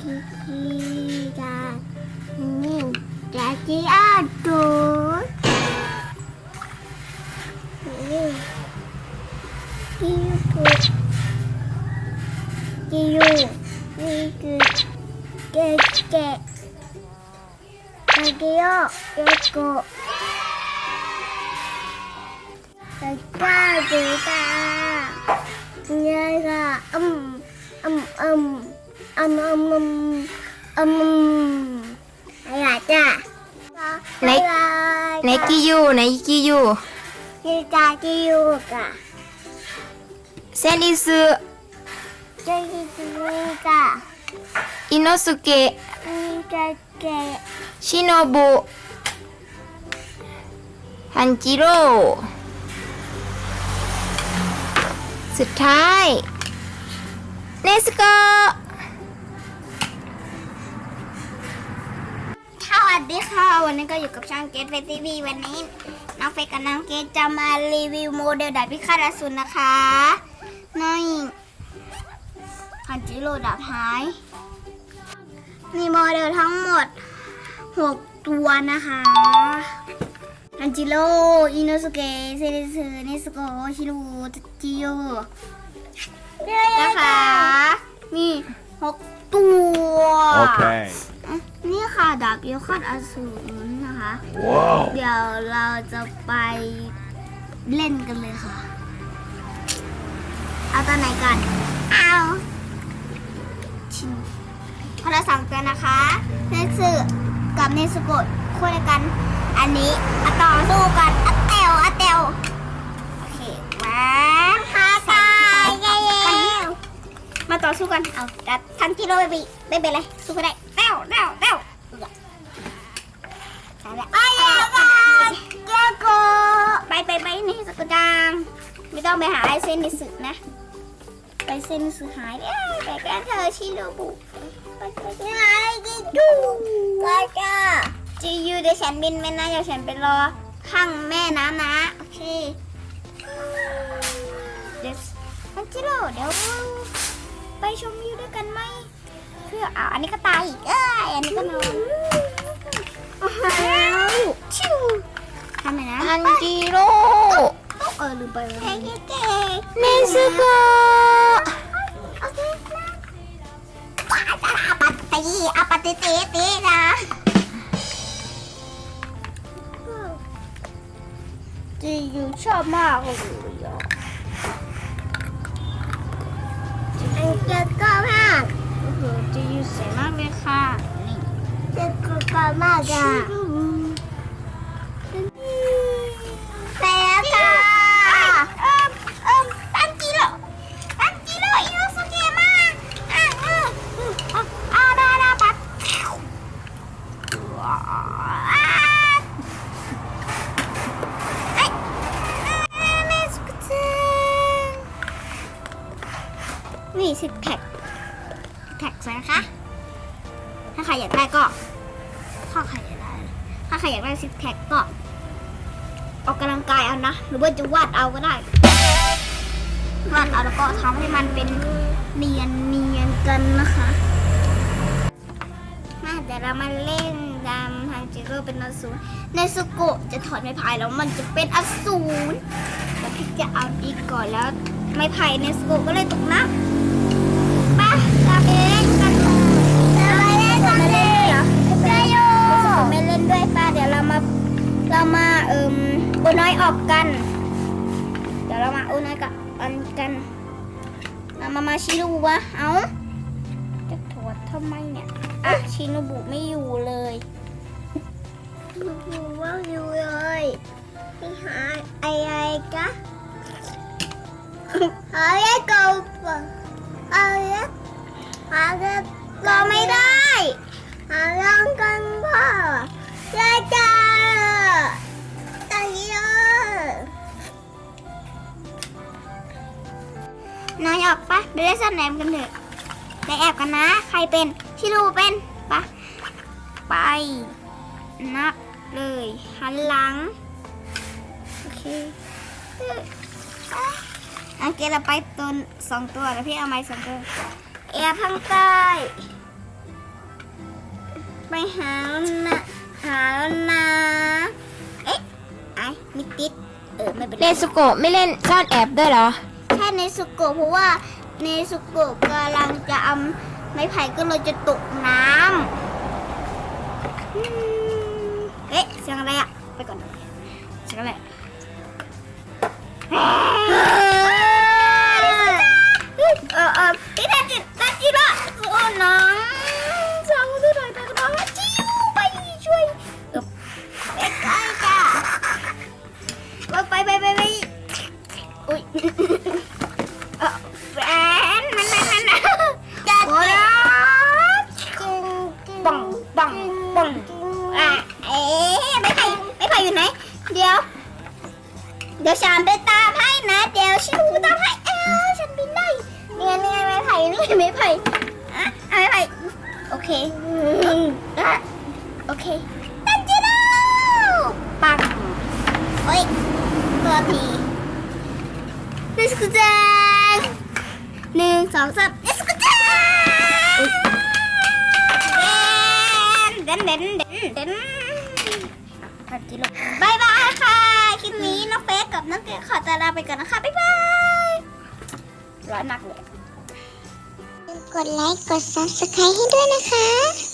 기자님 라디아도 이거 이거 이거 깨깨 여기요 여기 여기까지 가 อืมอืมอืมอืมอะไรจ้ะไหนไหนกิยูไหนกิยูกิจากิยูกะเซนิสึเจกิจูกะอิโนสุเกะมีกะเกะชิโนบุฮันจิโร่สุดท้ายเนสโกะ สวัสดีค่ะ วันนี้ก็อยู่กับช่างเกตเฟทีวีวันนี้น้องเฟยกับน้องเกตจะมารีวิวโมเดลดาบพิฆาตอสูรนะคะนี่ฮันจิโร่ดาบหายมีโมเดลทั้งหมด 6 ตัวนะคะฮันจิโร่อินโนสุเกะเซริสึเนสโกชิรุจิโยนะคะ มี 6 ตัว Okay. อะนี่ค่ะ ดาบยคอดอสูรนะคะ Whoa. เดี๋ยวเราจะไปเล่นกันเลยค่ะ เอาตัวไหนกัน เอาชินคนละสองตัวนะคะเนสึกับเนสโกะคู่กัน อันนี้อะต่อสู้กันอะเตวอะเตวโอเคมาฮาตายเย้มาต่อสู้กัน เอาดัดทันกิโลเบบีไม่เป็นไรสู้กันได้เต้วเต้วเต้วเอือ ไปแล้วไปแล้วเจ้าโกไปไปไปนี่สกุลจังไม่ต้องไปหาไอเซนในสึกนะไปเซนในสึกหายไปแกเธอชิโนบุไปไปไปหาจิจูก็จ้าจิยูเดี๋ยวฉันบินไปนะเดี๋ยวฉันไปรอข้างแม่น้ำนะโอเคเดี๋ยวฮันจิโร่เดี๋ยวไปชมวิวด้วยกันไหมเพื่ออ่าอันนี้ก็ตายอีกเออ เออลืมไปแล้วเฮ้ยเก๋เนสโกะโอเคนะว้าจะอาปัต นี่สิแท็กแท็กสวยนะคะ ถ้าใครอยากได้ก็ ถ้าใครอยากได้ ถ้าใครอยากได้ซิกแพคก็ออกกำลังกายเอานะ หรือว่าจะวาดเอาก็ได้ วาดเอาแล้วก็ทำให้มันเป็นเนียนเนียนกันนะคะมาเดี๋ยวเรามาเล่นดำทางจิโร่เป็นอสูรในสุโกะจะถอดไม้พายแล้วมันจะเป็นอสูรแล้วพี่จะเอาดีก่อนแล้ว ไม้พายในสุโกะก็เลยตกน้ำ อุน้อยออกกัน เดี๋ยวเรามาอุน้อยกับอันกันเรามามาชินูวะเอาจะถอดทำไมเนี่ยอะชินูบุไม่อยู่เลยอยู่ว่าอยู่เลยพี่หาอะไรกะหาอะไรก็อะไรหาอะไรก็ไม่ได้หาเรื่องกันพ่อจ้าจ้าต น้อยออกปะเดี๋ยวได้ซ่อนแนมกันเถอะไปแอบกันนะ ใครเป็นชิลูเป็นปะไป นับเลยหันหลัง โอเคอังเกเราไปตัวสองตัวแล้วพี่เอาไม้สองตัวแอบทางใต้ไปหาหน้าหาหน้าติดเออไม่เป็นไรเนสโกะไม่เล่นซ่อนแอบด้วยเหรอ เนสุโกะเพราะว่าเนสุโกะกำลังจะเอาไม้ไผ่ก็เลยจะตกน้ำอืมเอ๊ะเสียงอะไรอะไปก่อนเสียงอะไร ไม้ไผ่อะไม้ไผ่โอเคอะโอเคตันจิโร่ปังโอ้ยตัวทีนิสกุจังหนึ่งสองสามนิสกุจังเด่นเด่นเด่นเด่นพันกิโลบายบายค่ะ คลิปนี้น้องเฟซกับน้องเก๋ขอจะลาไปก่อนนะคะ บ๊ายบายร้อนมากเลย กดไลค์ กด subscribe ให้ด้วยนะคะ